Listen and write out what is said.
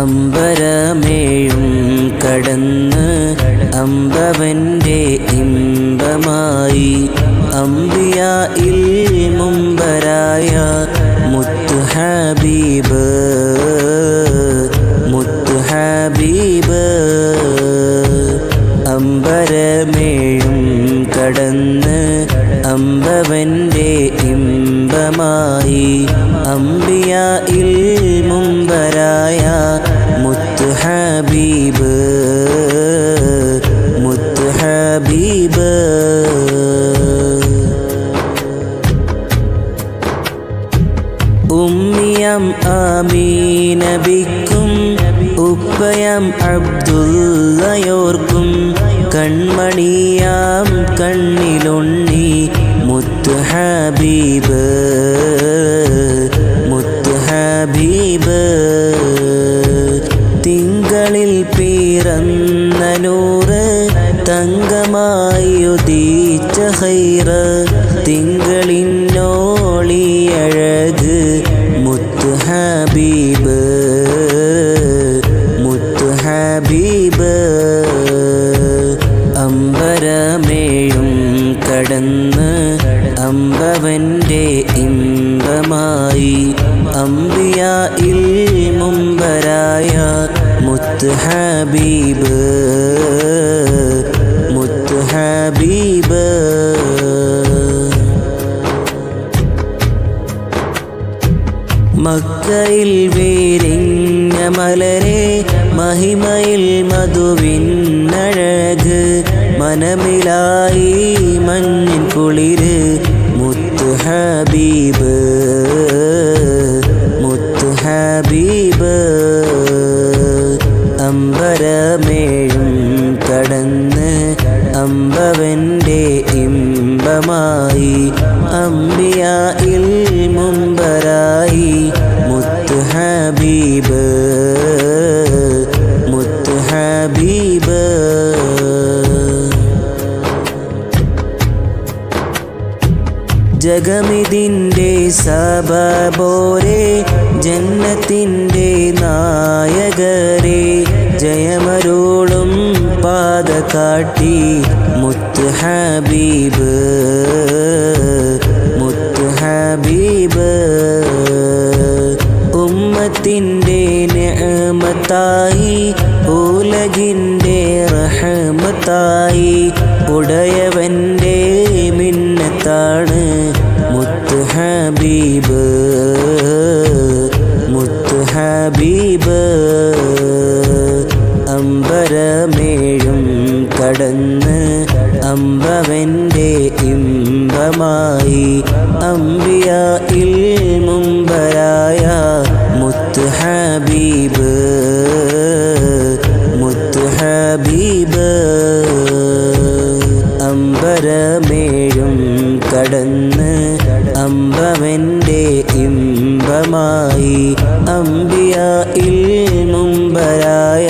അമ്പരമേഴും കടന്ന് അമ്പവന്റെ ഇമ്പമായി. അമ്പിയായിൽ മുമ്പരായ മുത്തു ഹബീബ് മുത്തു ഹബീബ്. അമ്പരമേഴും കടന്ന് അമ്പവന്റെ ഇമ്പമായി. അമ്പിയായിൽ ഹബീബ് മുത്ത് ഹബീബ്. ഉമ്മിയം ആമീനബിക്കും ഉപ്പയം അബ്ദുള്ളയോർക്കും കൺമണിയാം കണ്ണിലുണ്ണി മുത്ത് ഹബീബ്. പിറന്ന നൂറ് തങ്കമായി ഉദിച്ച ഹൈറ് തിങ്കളിനോളിയഴക് മുത്തു ഹബീബ് മുത്തു ഹബീബ് അമ്പരമേഴും കടന്ന് അമ്പവന്റെ ഇമ്പമായി അമ്പിയായിൽ മുമ്പരായ മുത്ത് ഹബീബ് മുത്ത് ഹബീബ്. മക്കയിൽ വേരിഞ്ഞ മലരെ മഹിമയിൽ മധുവിന്നഴക് മനമിലായി മഞ്ഞിൻ കുളിര്. അമ്പരമേഴും കടന്ന് അമ്പവന്റെ ഇമ്പമായി അമ്പിയായിൽ മുമ്പരായി മുത്തു ഹബീബ് മുത്തു ഹബീബ്. ജഗമിതിന്റെ സബബോരെ ജന്നത്തിന്റെ നായകരെ ജയമരോളും പാത കാട്ടി മുത്ത് ഹബീബ് മുത്ത് ഹബീബ്. ഉമ്മത്തിന്റെ നമത്തായി ഉലകിന്റെ റഹമത്തായി ഉടയവന്റെ മിന്നത്താണ് മുത്ത് ഹബീബ് മുത്ത് ഹബീബ്. അമ്പരമേഴും കടന്ന് അമ്പവന്റെ ഇമ്പമായി അമ്പിയായിൽ മുമ്പരായ മുത്ത് ഹബീബ് മുത്ത് ഹബീബ് അമ്പരമേഴും കടന്ന് അമ്പവന്റെ ഇമ്പമായി അമ്പിയായിൽ മുമ്പരായ